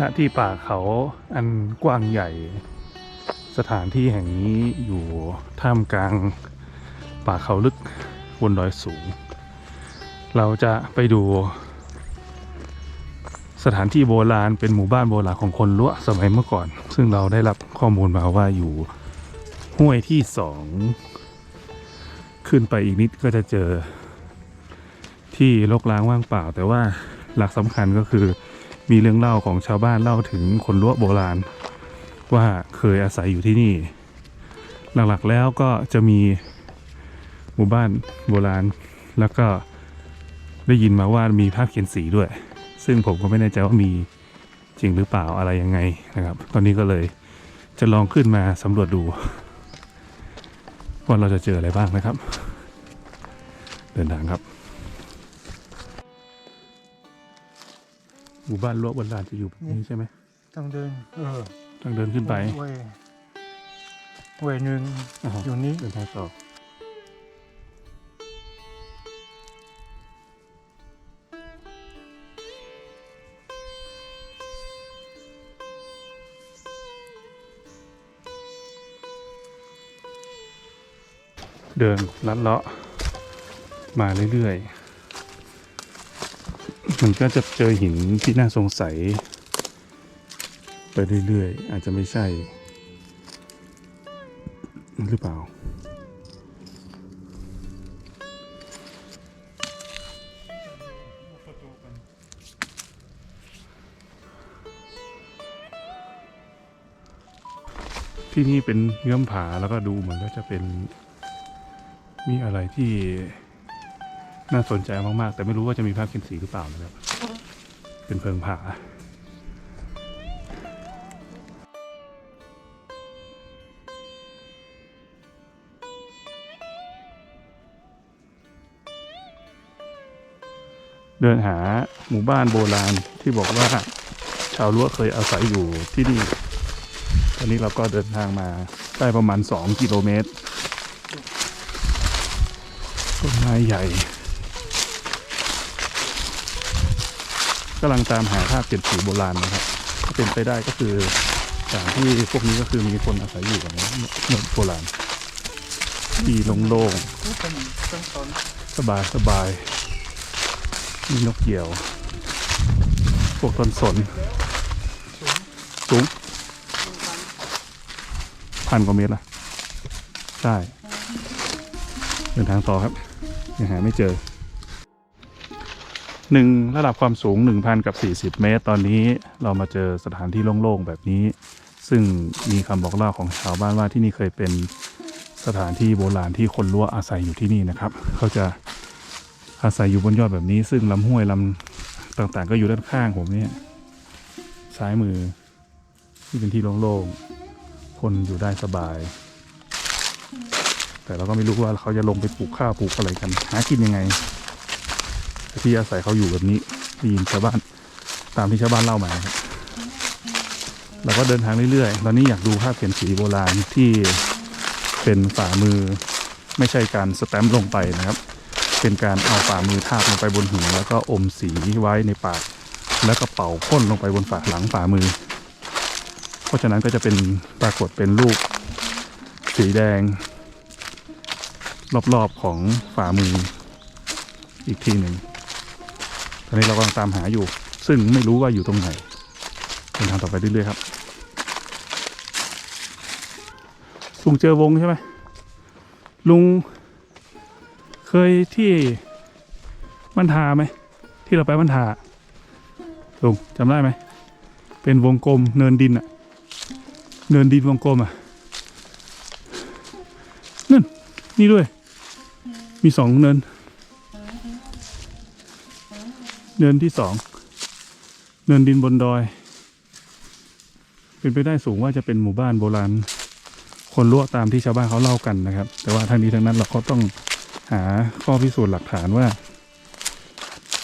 ณที่ป่าเขาอันกว้างใหญ่ สถานที่แห่งนี้อยู่ท่ามกลางป่าเขาลึกบนดอยสูง เราจะไปดู สถานที่โบราณเป็นหมู่บ้านโบราณของคนล้วสมัยเมื่อก่อน ซึ่งเราได้รับข้อมูลมาว่าอยู่ห้วยที่สองขึ้นไปอีกนิดก็จะเจอที่รกร้างว่างเปล่า แต่ว่าหลักสำคัญก็คือ มีเรื่องเล่าของชาวบ้านเล่าถึงคนล้วโบราณ ว่าเคยอาศัยอยู่ที่นี่ หลักๆแล้วก็จะมีหมู่บ้านโบราณ แล้วก็ได้ยินมาว่ามีภาพเขียนสีด้วย ซึ่งผมก็ไม่แน่ใจว่ามีจริงหรือเปล่าอะไรยังไงนะครับ ตอนนี้ก็เลยจะลองขึ้นมาสำรวจดู ว่าเราจะเจออะไรบ้างนะครับ เดินทางครับ หมู่บ้านล้วโบราณจะอยู่แบบนี้ใช่ไหมต้องเดิน เออทางเดินขึ้นไปเวยเวยหนึ่งอ่าฮะอยู่นี้เดินทางต่อเดินลัดเลาะมาเรื่อยๆ มันก็จะเจอหินที่น่าสงสัย ไปเรื่อยๆ อาจจะไม่ใช่ หรือเปล่า ที่นี่เป็นเงื่อมผาแล้วก็ดูเหมือนก็จะเป็นมีอะไรที่ น่าสนใจมาก ๆ แต่ไม่รู้ว่าจะมีภาพเขียนสีหรือเปล่านะครับ เป็นเพิงผาเดินหาหมู่บ้านโบราณที่บอกว่าชาวล้วเคยอาศัยอยู่ที่นี่ ตอนนี้เราก็เดินทางมาได้ประมาณ 2 กิโลเมตรต้นไม้ใหญ่ กำลังตามหาภาพเปลี่ยนสีโบราณนะครับถ้าเป็นไปได้ก็คือสถานที่พวกนี้ก็คือมีคนอาศัยอยู่กันนะเมื่อโบราณที่โล่งๆสบายสบายมีนกเหยี่ยว พวกต้นสน สูงพันกว่าเมตรละใช่เดินทางต่อครับยังหาไม่เจอ หนึ่งระดับความสูง 1,000 กับ 40 เมตร ตอนนี้เรามาเจอสถานที่โล่งๆแบบนี้ ซึ่งมีคำบอกเล่าของชาวบ้านว่าที่นี่เคยเป็นสถานที่โบราณที่คนล้วอาศัยอยู่ที่นี่นะครับ เขาจะอาศัยอยู่บนยอดแบบนี้ ซึ่งลำห้วยลำต่างๆ ก็อยู่ด้านข้างผมเนี่ยซ้ายมือที่เป็นที่โล่งๆ คนอยู่ได้สบาย แต่เราก็ไม่รู้ว่าเขาจะลงไปปลูกข้าวปลูกอะไรกันหากินยังไง ที่อาศัยเขาอยู่แบบนี้ได้ยินชาวบ้าน ตามที่ชาวบ้านเล่ามาครับเราก็เดินทางเรื่อยๆ ตอนนี้อยากดูภาพเขียนสีโบราณที่เป็นฝ่ามือ ไม่ใช่การสแตมป์ลงไปนะครับ เป็นการเอาฝ่ามือทาบลงไปบนหินแล้วก็อมสีไว้ในปาก แล้วก็เป่าพ่นลงไปบนฝ่าหลังฝ่ามือ เพราะฉะนั้นก็จะเป็นปรากฏเป็นรูปสีแดง รอบๆของฝ่ามืออีกทีหนึ่ง ตอนนี้เรากำลังตามหาอยู่ ซึ่งไม่รู้ว่าอยู่ตรงไหนเดินทางต่อไปเรื่อยๆครับลุงเจอวงใช่ไหมลุง เคยที่มันทาไหมที่เราไปมันทาลุงจำได้ไหมเป็นวงกลมเนินดินอะเนินดินวงกลมอะนั่นนี่ด้วย มีสองเนิน เนินที่สองเนินดินบนดอย เป็นไปได้สูงว่าจะเป็นหมู่บ้านโบราณ คนล้วตามที่ชาวบ้านเขาเล่ากันนะครับ แต่ว่าทั้งนี้ทั้งนั้นเราก็ต้องหาข้อพิสูจน์หลักฐานว่า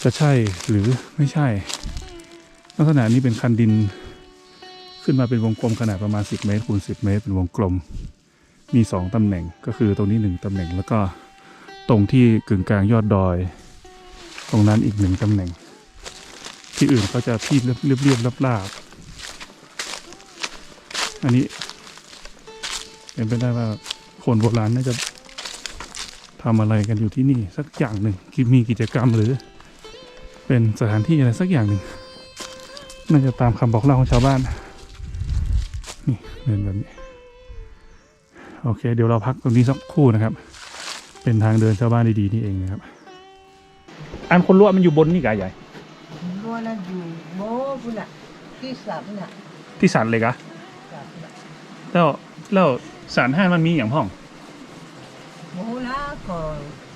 จะใช่หรือไม่ใช่ ลักษณะนี้เป็นคันดิน ขึ้นมาเป็นวงกลมขนาดประมาณ 10 เมตรคูณ10 เมตร เป็นวงกลม มี 2ตำแหน่งก็คือตรงนี้ 1ตำแหน่งแล้วก็ตรงที่กึ่งกลางยอดดอย ตรงนั้นอีกหนึ่งตำแหน่ง ที่อื่นเขาจะที่เรียบเรียบๆลาบๆอันนี้เป็นไปได้ว่าคนโบราณน่าจะทำอะไรกันอยู่ที่นี่สักอย่างหนึ่งมีกิจกรรมหรือ เป็นสถานที่อะไรสักอย่างหนึ่งน่าจะตามคำบอกเล่าของชาวบ้าน นี่เดินแบบนี้ โอเค เดี๋ยวเราพักตรงนี้สักครู่นะครับ เป็นทางเดินชาวบ้านดีๆนี่เองนะครับ อันคนรั่วมันอยู่บนนี่กะใหญ่ นั่นอยู่โม้พุ่นน่ะที่สับน่ะที่สันเลยกะสับน่ะแล้วแล้วสารห้านมันมีอย่างพ่องโม้นะก็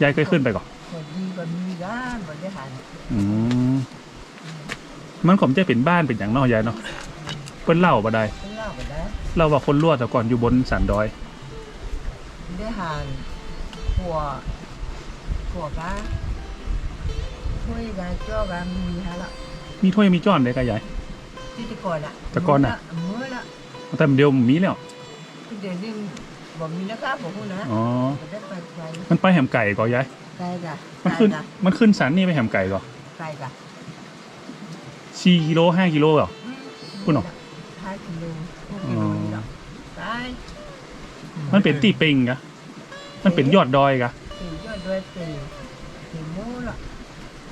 ยายเคยขึ้นไปก่อนก็ดีกว่ามีก้านบ่ได้หันอืมมันผมจะเป็นบ้านเป็นอย่างนอกยายเนาะเพิ่นเล่าบ่ได้เป็นเล่าไปได้เล่าว่าคนรั่วแต่ก่อนอยู่บนสันดอยได้หันหัวหัวกาช่วยกันเจ้อกันมีฮะละ มีถ้วยมีจ้อนเลยกะยายที่แตะก่อนน่ะแต่ก่อนน่ะเมื่อละแต่เดียวมีแล้วที่เดี๋ยวนี้บ่มีนะครับบ่ฮู้นะอ๋อบ่ได้ไปไกลมันไปแหมไก่ก่อยาย ไกลกะมันไกลขึ้นกะมันขึ้นสันนี่ไปแหมไก่ก่อไกลกะสี่กิโลห้ากิโลเหรออืมพุ่นเหรอห้ากิโลหกอ๋กิอโลนี่ดอกไกลมันเป็นตีเปิงกะมันเป็นยอดดอยกะเป็นยอดด้วยเป็นเป็นโม่ละ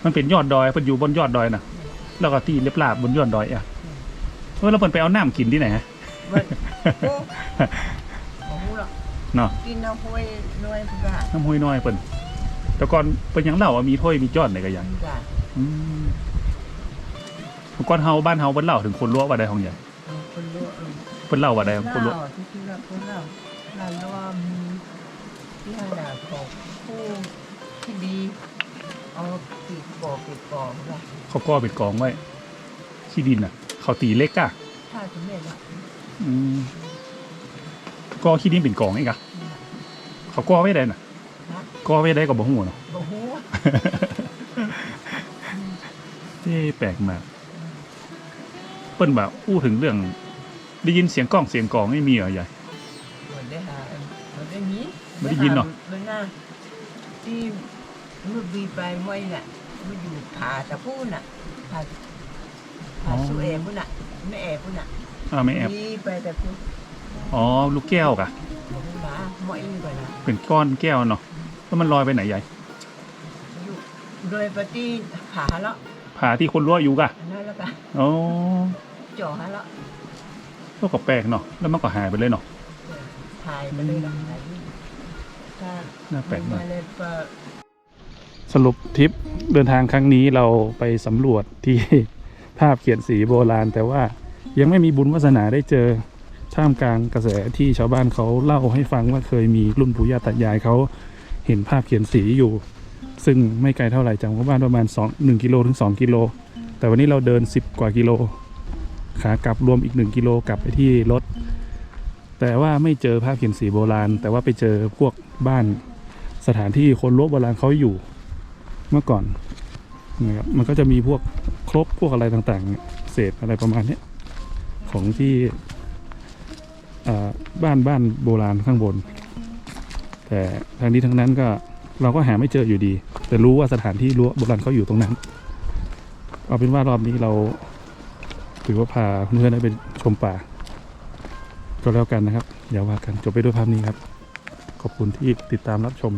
มันเป็นยอดดอยเพิ่นอยู่บนยอดดอยน่ะ แล้วก็ตีเรียบราบบนยอดดอยอะเออแล้วเพิ่นไปเอาน้ำกินที่ไหนฮะเบิดโอ้โอ้โหละเนาะกินน้ำห้วยน้อยพุกะน้ำห้วยน้อยเพิ่นแต่ก่อนเพิ่นยังเล่าว่ามีถ้วยมีจ้อนในกะยังพุกะอืมแต่ก่อนเฮาบ้านเฮาเพิ่นเล่าถึงคนรั้วว่าใดของใหญ่เออคนรู้เออเพิ่นเล่าว่าใดของคนรั้วเล่าที่ที่เราคนเล่าเราเล่าว่ามีที่ให้ดาของผู้ที่ดี เอาปีกก่อปีกก่อพุกะเขาก็เป็นกองไว้ที่ดินน่ะ เขาตีเล็กอะถ้าจะไม่ละอืมก็ขี้ดินเป็นกองเองกะเขาก็ไว้ได้น่ะนะก็ไว้ได้ก็บ่ฮู้เนาะโอ้โหเอ๊ะแปลกมากเปิ้นแบบอู้ถึงเรื่อง ได้ยินเสียงกล้องเสียงกองไม่มีเหรอใหญ่มันได้หามันได้มีไม่ได้ยินเหรอมันน่ะที่ มือบีไปไว้น่ะมันอยู่ผาตะพูน่ะผาผาสุเอพุ่นน่ะไม่แอบพุ่นน่ะอ่าไม่แอบบีไปแต่พูอ๋อลูกแก้วกะบอกว่าหมออีกว่านะเป็นก้อนแก้วเนาะแล้วมันลอยไปไหนใหญ่อยู่โดยปฏิผาละผาที่คนรั้วอยู่กะอันนั้นแล้วก็อ๋อจ่อฮะละก็ก็แปลกเนาะแล้วมันก็หายไปเลยเนาะถ่ายไปเลยละถ่ายรูปถ้า น่าแปลกมาก เลยปะ สรุปทริปเดินทางครั้งนี้เราไปสำรวจที่ภาพเขียนสีโบราณ แต่ว่ายังไม่มีบุญวาสนาได้เจอท่ามกลางกระแสที่ชาวบ้านเขาเล่าให้ฟังว่าเคยมีรุ่นปู่ย่าตายายเขาเห็นภาพเขียนสีอยู่ ซึ่งไม่ไกลเท่าไหร่จากหมู่บ้านประมาณ2 1กิโลถึง 2 กิโล แต่วันนี้เราเดิน 10 กว่ากิโล ขากลับรวมอีก 1 กิโลกลับไปที่รถ แต่ว่าไม่เจอภาพเขียนสีโบราณ แต่ว่าไปเจอพวกบ้านสถานที่คนลบโบราณเขาอยู่ เมื่อก่อนนะครับมันก็จะมีพวกครบพวกอะไรต่างๆ เศษอะไรประมาณนี้ของที่บ้านบ้านโบราณข้างบน แต่ทางนี้ทั้งนั้นก็เราก็หาไม่เจออยู่ดี แต่รู้ว่าสถานที่รั้วโบราณเขาอยู่ตรงนั้น เอาเป็นว่ารอบนี้เราถือว่าพาเพื่อนๆไปชมป่า ก็แล้วกันนะครับอย่าว่ากันจบไปด้วยภาพนี้ครับ ขอบคุณที่ติดตามรับชม